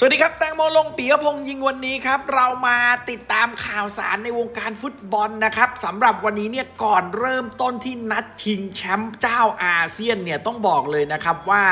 สวัสดีครับ แตงโมลงปียพงษ์ยิงวันนี้ครับ เรามาติดตามข่าวสารในวงการฟุตบอลนะครับสำหรับวันนี้เนี่ยก่อนเริ่มต้นที่นัดชิงแชมป์เจ้าอาเซียนเนี่ยต้องบอกเลยนะครับว่า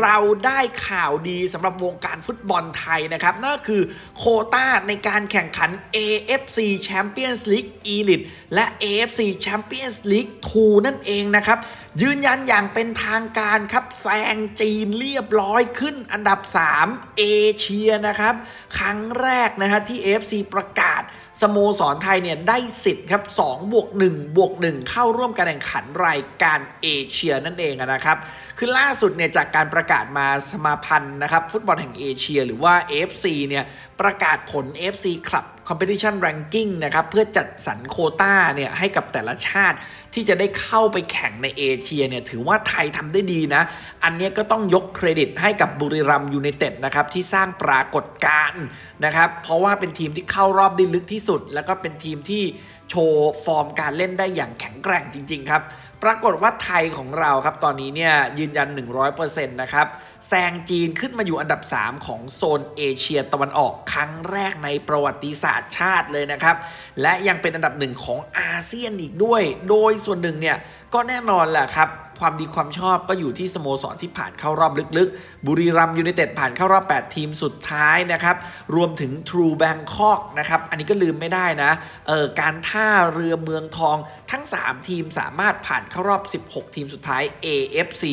เราได้ข่าวดีสำหรับวงการฟุตบอลไทยนะครับนั่นก็คือโคต้าในการแข่งขัน AFC Champions League Elite และ AFC Champions League 2นั่นเองนะครับยืนยันอย่างเป็นทางการครับแซงจีนเรียบร้อยขึ้นอันดับ 3 เอเชียนะครับ ครั้งแรกนะฮะที่ FC ประกาศสโมสรไทยเนี่ยได้สิทธิ์ครับ2บวก1บวก1เข้าร่วมการแข่งขันรายการเอเชียนั่นเองนะครับ คือล่าสุดเนี่ยจากการประกาศมาสมาพันธ์นะครับ ฟุตบอลแห่งเอเชีย หรือว่า FC เนี่ยประกาศผล AFC Club Competition Ranking นะครับ เพื่อจัดสรรโคต้าเนี่ยให้กับแต่ละชาติที่จะได้เข้าไปแข่งในเอเชียเนี่ยถือว่าไทยทำได้ดีนะ อันนี้ก็ต้องยกเครดิตให้กับบุรีรัมย์ยูไนเต็ดนะครับ ที่สร้างปรากฏการณ์นะครับ เพราะว่าเป็นทีมที่เข้ารอบได้ลึกที่สุด แล้วก็เป็นทีมที่โชว์ฟอร์มการเล่นได้อย่างแข็งแกร่งจริง ๆ ครับ ปรากฏว่าไทยของเราครับตอนนี้เนี่ยยืนยัน 100%นะครับแซงจีนขึ้นมาอยู่อันดับ 3 ของโซนเอเชียตะวันออกครั้งแรกในประวัติศาสตร์ชาติเลยนะครับ และยังเป็นอันดับหนึ่งของอาเซียนอีกด้วย โดยส่วนหนึ่งเนี่ยก็แน่นอนแหละครับ ความดีความชอบก็อยู่ที่สโมสรที่ผ่านเข้ารอบลึกๆ บุรีรัมยูไนเต็ดผ่านเข้ารอบ 8 ทีมสุดท้ายนะครับ รวมถึง True Bangkok นะครับ อันนี้ก็ลืมไม่ได้นะ เออการท่าเรือเมืองทองทั้ง 3 ทีมสามารถผ่านเข้ารอบ 16 ทีมสุดท้าย AFC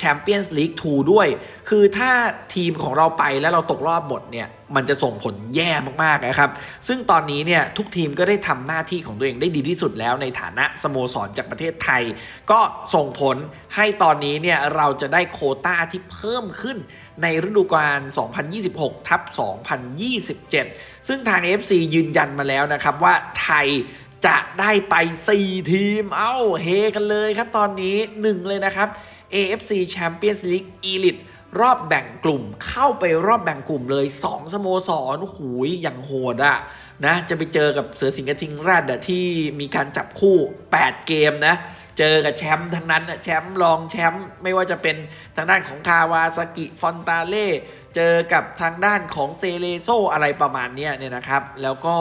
Champions League 2 ด้วย คือถ้าทีมของเราไปแล้วเราตกรอบหมดเนี่ย มันจะส่งผลแย่มากๆนะครับ ซึ่งตอนนี้เนี่ยทุกทีมก็ได้ทำหน้าที่ของตัวเองได้ดีที่สุดแล้วในฐานะสโมสรจากประเทศไทย ก็ส่งผลให้ตอนนี้เนี่ยเราจะได้โคต้าที่เพิ่มขึ้นในฤดูกาล 2026 ทับ 2027 ซึ่งทาง FC ยืนยันมาแล้วนะครับว่าไทยจะได้ไป 4 ทีม เอ้า เฮกันเลยครับตอนนี้ 1 เลยนะครับ AFC Champions League Elite รอบแบ่งกลุ่มเข้าไปรอบแบ่งกลุ่มเลย 2 สโมสรหูยอย่างโหดอะนะจะไปเจอกับเสือสิงห์กระทิงแรดที่มีการจับคู่ 8 เกมนะเจอกับแชมป์ทั้งนั้นอะแชมป์รองแชมป์ไม่ว่าจะเป็นทางด้านของคาวาซากิฟอนตาเล่เจอกับทางด้านของเซเลโซอะไรประมาณนี้เนี่ยนะครับ แล้วก็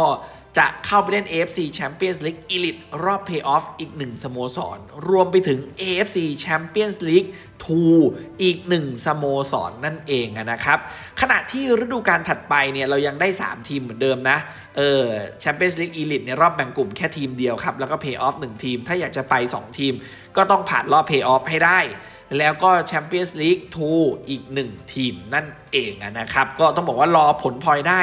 จะเข้าไปเล่น AFC Champions League Elite รอบ Playoff อีกหนึ่งสโมสร รวมไปถึง AFC Champions League 2 อีกหนึ่งสโมสรนนั่นเองนะครับ ขณะที่ฤดูกาลถัดไปเนี่ย เรายังได้ 3 ทีมเหมือนเดิมนะ เออ Champions League Elite ในรอบแบ่งกลุ่มแค่ทีมเดียวครับ แล้วก็ Playoff 1 ทีม ถ้าอยากจะไป 2 ทีม ก็ต้องผ่านรอบ Playoff ให้ได้ แล้วก็แชมเปี้ยนส์ลีก2อีก 1 ทีมนั่นเองนะครับ ก็ต้องบอกว่ารอผลพลอยได้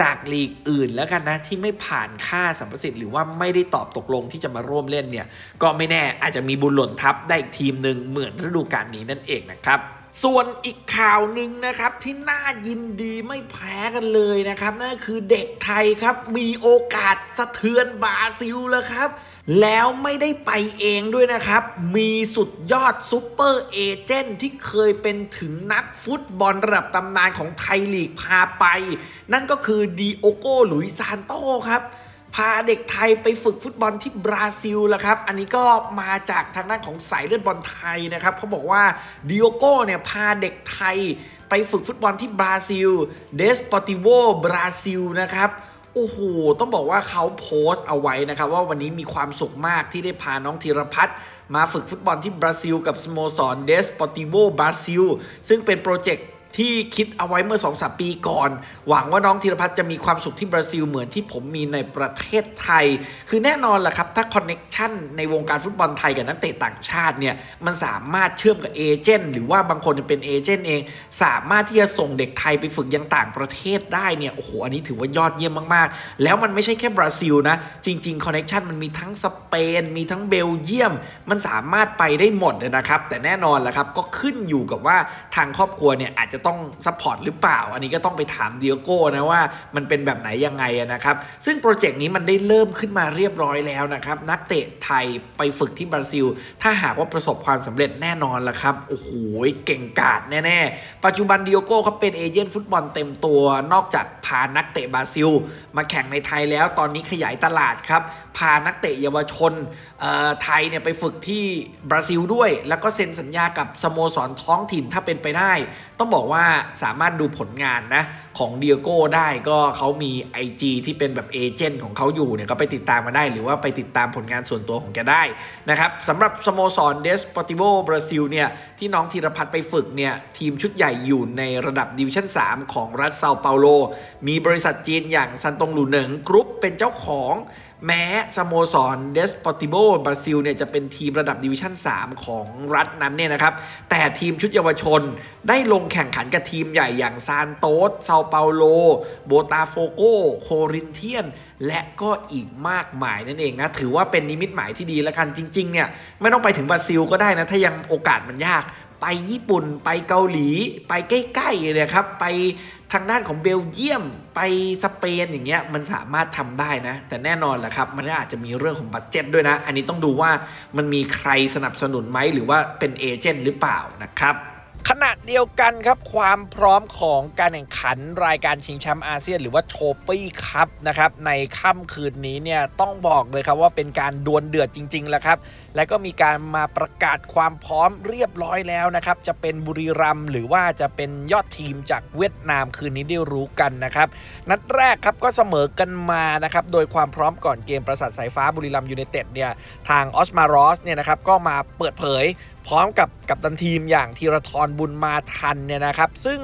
จากลีกอื่นแล้วกันนะ ที่ไม่ผ่านค่าสัมประสิทธิ์หรือว่าไม่ได้ตอบตกลงที่จะมาร่วมเล่นเนี่ย ก็ไม่แน่อาจจะมีบุญหล่นทับได้อีกทีมหนึ่งเหมือนฤดูกาลนี้นั่นเองนะครับ ส่วนอีกข่าวหนึ่งนะครับที่น่ายินดีไม่แพ้กันเลยนะครับนั่นคือเด็กไทยครับมีโอกาสสะเทือนบราซิลแล้วครับ แล้วไม่ได้ไปเองด้วยนะครับ มีสุดยอดซูเปอร์เอเจนต์ที่เคยเป็นถึงนักฟุตบอลระดับตำนานของไทยลีกพาไป นั่นก็คือดีโอโกหลุยซานโตครับ พาเด็กไทยไปฝึกฟุตบอลที่บราซิลแล้วครับ อันนี้ก็มาจากทางด้านของสายเลือดบอลไทยนะครับเขาบอกว่าดิโอโก้เนี่ยพาเด็กไทยไปฝึกฟุตบอลที่บราซิล เดสปอติโวบราซิลนะครับโอ้โห ต้องบอกว่าเขาโพสต์เอาไว้นะครับ ว่าวันนี้มีความสุขมากที่ได้พาน้องธีรพัฒน์มาฝึกฟุตบอลที่บราซิล กับสโมสรเดสปอติโวบราซิล ซึ่งเป็นโปรเจกต์ ที่คิดเอาไว้เมื่อ2อสปีก่อน หวังว่าน้องธีรพัฒน์จะมีความสุขที่บราซิลเหมือนที่ผมมีในประเทศไทย คือแน่นอนแหละครับ ถ้าคอนเน็ชันในวงการฟุตบอลไทยกับนักเตะต่างชาติเนี่ยมันสามารถเชื่อมกับเอเจนต์หรือว่าบางคนเป็นเอเจนต์เอง สามารถที่จะส่งเด็กไทยไปฝึกยังต่างประเทศได้เนี่ยโอ้โหอันนี้ถือว่ายอดเยี่ยมมากๆ แล้วมันไม่ใช่แค่บราซิลนะจริงๆคอนเน็ชันมันมีทั้งสเปนมีทั้งเบลเยียม มันสามารถไปได้หมดเลยนะครับแต่แน่นอนแหละครับก็ขึ้นอยู่กับว่าทางครอบครัวเนี่ยอาจจะต้องซัพพอร์ตหรือเปล่า อันนี้ก็ต้องไปถามเดียโก้นะว่ามันเป็นแบบไหนยังไงนะครับ ซึ่งโปรเจกต์นี้มันได้เริ่มขึ้นมาเรียบร้อยแล้วนะครับ นักเตะไทยไปฝึกที่บราซิล ถ้าหากว่าประสบความสำเร็จแน่นอนละครับ โอ้โห เก่งกาจแน่ ๆ ปัจจุบันเดียโก้เขาเป็นเอเจนต์ฟุตบอลเต็มตัวนอกจากานักเตะบราซิล มาแข่งในไทยแล้ว ตอนนี้ขยายตลาดครับ พานักเตะเยาวชนไทยเนี่ยไปฝึกที่บราซิลด้วย แล้วก็เซ็นสัญญากับสโมสรท้องถิ่นถ้าเป็นไปได้ ต้องบอกว่าสามารถดูผลงานนะ ของเดียโก้ได้ก็เขามี IG ที่เป็นแบบเอเจนต์ของเขาอยู่เนี่ยก็ไปติดตามมาได้ หรือว่าไปติดตามผลงานส่วนตัวของแกได้นะครับสำหรับสโมสรเดสปอติโวบราซิลเนี่ยที่น้องธีรพัฒน์ไปฝึกเนี่ยทีมชุดใหญ่อยู่ในระดับดิวิชั่น 3 ของรัฐเซาเปาโล มีบริษัทจีนอย่างซันตงหลูเหนิงกรุ๊ปเป็นเจ้าของ แม้สโมสรเดสปอติโ o บราซิลเนี่ยจะเป็นทีมระดับดิวิชั่น 3 ของรัฐนั้นเนี่ยนะครับ แต่ทีมชุดเยาวชนได้ลงแข่งขันกับทีมใหญ่อย่างซานโตสเซาเปาโล โบตาโฟโก โครินเทียน และก็อีกมากมายนั่นเองนะ ถือว่าเป็นนิมิตหมายที่ดีแล้วกันจริงๆเนี่ยไม่ต้องไปถึงบราซิลก็ได้นะ ถ้ายังโอกาสมันยากไปญี่ปุ่นไปเกาหลีไปใกล้ๆเนี่ยครับ ไป ทางด้านของเบลเยียมไปสเปนอย่างเงี้ยมันสามารถทำได้นะ แต่แน่นอนแหละครับ มันก็อาจจะมีเรื่องของบัตเจ็ตด้วยนะ อันนี้ต้องดูว่ามันมีใครสนับสนุนไหมหรือว่าเป็นเอเจนต์หรือเปล่านะครับ ขณะเดียวกันครับความพร้อมของการแข่งขันรายการชิงแชมป์อาเซียน หรือว่าโทปี้คัพนะครับในค่ำคืนนี้เนี่ยต้องบอกเลยครับว่าเป็นการดวลเดือดจริงๆแล้วครับ และก็มีการมาประกาศความพร้อมเรียบร้อยแล้วนะครับ จะเป็นบุรีรัมหรือว่าจะเป็นยอดทีมจากเวียดนามคืนนี้ได้รู้กันนะครับ นัดแรกครับก็เสมอกันมานะครับโดยความพร้อมก่อนเกมประสาทสายฟ้าบุรีรัมย์ยูไนเต็ดเนี่ยทางออสมารอสเนี่ยนะครับก็มาเปิดเผยพร้อมกับกัปตันทีมอย่างธีรทรบุญมาทันเนี่ยนะครับ ซึ่ง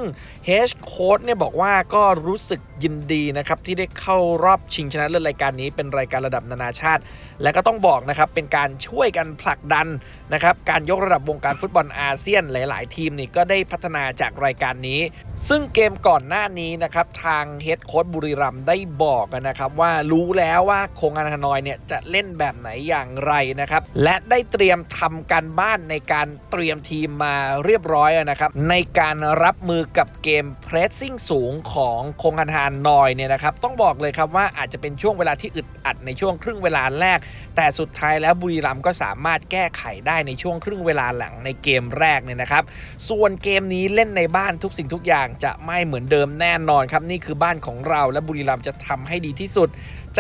เฮชโค้ดเนี่ยบอกว่าก็รู้สึกยินดีนะครับที่ได้เข้ารอบชิงชนะเลิศรายการนี้เป็นรายการระดับนานาชาติ และก็ต้องบอกนะครับเป็นการช่วยกันผลักดันนะครับการยกระดับวงการฟุตบอลอาเซียนหลาย ๆ ทีมนี่ก็ได้พัฒนาจากรายการนี้ ซึ่งเกมก่อนหน้านี้นะครับทางเฮดโค้ดบุรีรัมได้บอกนะครับว่ารู้แล้วว่าโคงานฮานอยเนี่ยจะเล่นแบบไหนอย่างไรนะครับและได้เตรียมทำการบ้านในการเตรียมทีมมาเรียบร้อยนะครับ ในการรับมือกับเกมเพรสซิ่งสูงของคงานฮานนอยเนี่ยนะครับ ต้องบอกเลยครับว่าอาจจะเป็นช่วงเวลาที่อึดอัดในช่วงครึ่งเวลาแรก แต่สุดท้ายแล้วบุรีรัมย์ก็สามารถแก้ไขได้ในช่วงครึ่งเวลาหลังในเกมแรกเนี่ยนะครับ ส่วนเกมนี้เล่นในบ้านทุกสิ่งทุกอย่างจะไม่เหมือนเดิมแน่นอนครับนี่คือบ้านของเราและบุรีรัมย์จะทำให้ดีที่สุด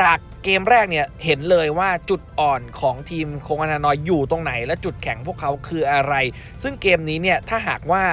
จากเกมแรกเนี่ยเห็นเลยว่าจุดอ่อนของทีมโคงานานอยอยู่ตรงไหน และจุดแข็งพวกเขาคืออะไร ซึ่งเกมนี้เนี่ยถ้าหากว่า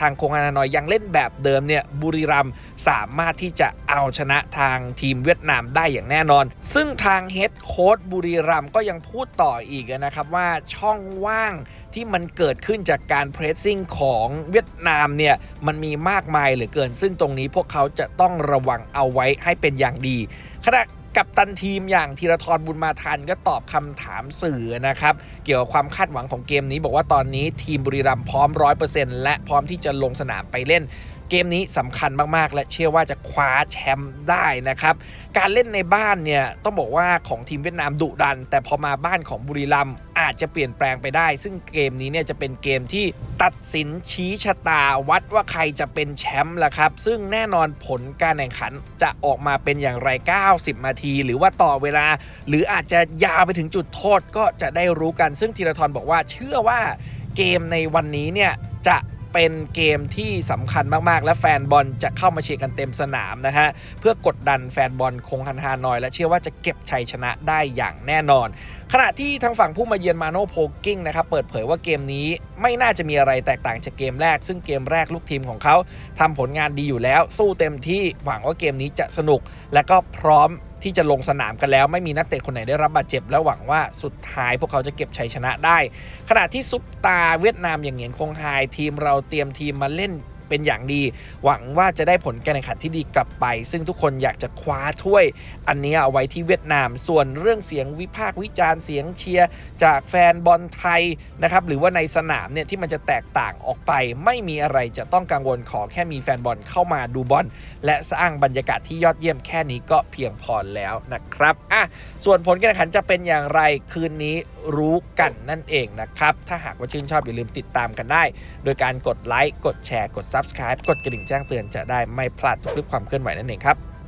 ทางโคงานานอยยังเล่นแบบเดิมเนี่ยบุรีรัมสามารถที่จะเอาชนะทางทีมเวียดนามได้อย่างแน่นอน ซึ่งทางเฮดโค้ดบุรีรัมก็ยังพูดต่ออีกนะครับว่าช่องว่างที่มันเกิดขึ้นจากการเพรสซิ่งของเวียดนามเนี่ยมันมีมากมายเหลือเกิน ซึ่งตรงนี้พวกเขาจะต้องระวังเอาไว้ให้เป็นอย่างดีขณะ กับตันทีมอย่างธีรทรบุญมาทันก็ตอบคำถามสื่อนะครับ เกี่ยวกับความคาดหวังของเกมนี้ บอกว่าตอนนี้ทีมบุรีรัมย์พร้อม 100%และพร้อมที่จะลงสนามไปเล่นเกมนี้สำคัญมาก ๆ และเชื่อว่าจะคว้าแชมป์ได้นะครับ การเล่นในบ้านเนี่ยต้องบอกว่าของทีมเวียดนามดุดัน แต่พอมาบ้านของบุรีรัมย์ อาจจะเปลี่ยนแปลงไปได้ ซึ่งเกมนี้เนี่ยจะเป็นเกมที่ตัดสินชี้ชะตาวัดว่าใครจะเป็นแชมป์ละครับ ซึ่งแน่นอนผลการแข่งขันจะออกมาเป็นอย่างไร 90 นาที หรือว่าต่อเวลา หรืออาจจะยาวไปถึงจุดโทษก็จะได้รู้กัน ซึ่งธีรทรบอกว่าเชื่อว่าเกมในวันนี้เนี่ยจะเป็นเกมที่สำคัญมาก ๆ และแฟนบอลจะเข้ามาเชียร์กันเต็มสนามนะฮะ เพื่อกดดันแฟนบอลคงฮันฮานอย และเชื่อว่าจะเก็บชัยชนะได้อย่างแน่นอน ขณะที่ทางฝั่งผู้มาเยือนมาโนโพกิ้งนะครับเปิดเผยว่าเกมนี้ไม่น่าจะมีอะไรแตกต่างจากเกมแรก ซึ่งเกมแรกลูกทีมของเขาทำผลงานดีอยู่แล้ว สู้เต็มที่หวังว่าเกมนี้จะสนุก และก็พร้อมที่จะลงสนามกันแล้วไม่มีนักเตะคนไหนได้รับบาดเจ็บ และหวังว่าสุดท้ายพวกเขาจะเก็บชัยชนะได้ ขณะที่ซุปตาเวียดนามอย่างเหงียนคงไฮทีมเราเตรียมทีมมาเล่น เป็นอย่างดี หวังว่าจะได้ผลการแข่งขันที่ดีกลับไป ซึ่งทุกคนอยากจะคว้าถ้วย อันนี้เอาไว้ที่เวียดนาม ส่วนเรื่องเสียงวิพากษ์วิจารณ์เสียงเชียร์จากแฟนบอลไทยนะครับหรือว่าในสนามเนี่ยที่มันจะแตกต่างออกไป ไม่มีอะไรจะต้องกังวลขอแค่มีแฟนบอลเข้ามาดูบอลและสร้างบรรยากาศที่ยอดเยี่ยมแค่นี้ก็เพียงพอแล้วนะครับอะส่วนผลการแข่งขันจะเป็นอย่างไรคืนนี้รู้กันนั่นเองนะครับถ้าหากว่าชื่นชอบอย่าลืมติดตามกันได้ โดยการกดไลค์กดแชร์กด Subscribe กดกระดิ่งแจ้งเตือนจะได้ไม่พลาดทุกคลิปความเคลื่อนไหวนั่นเองครับ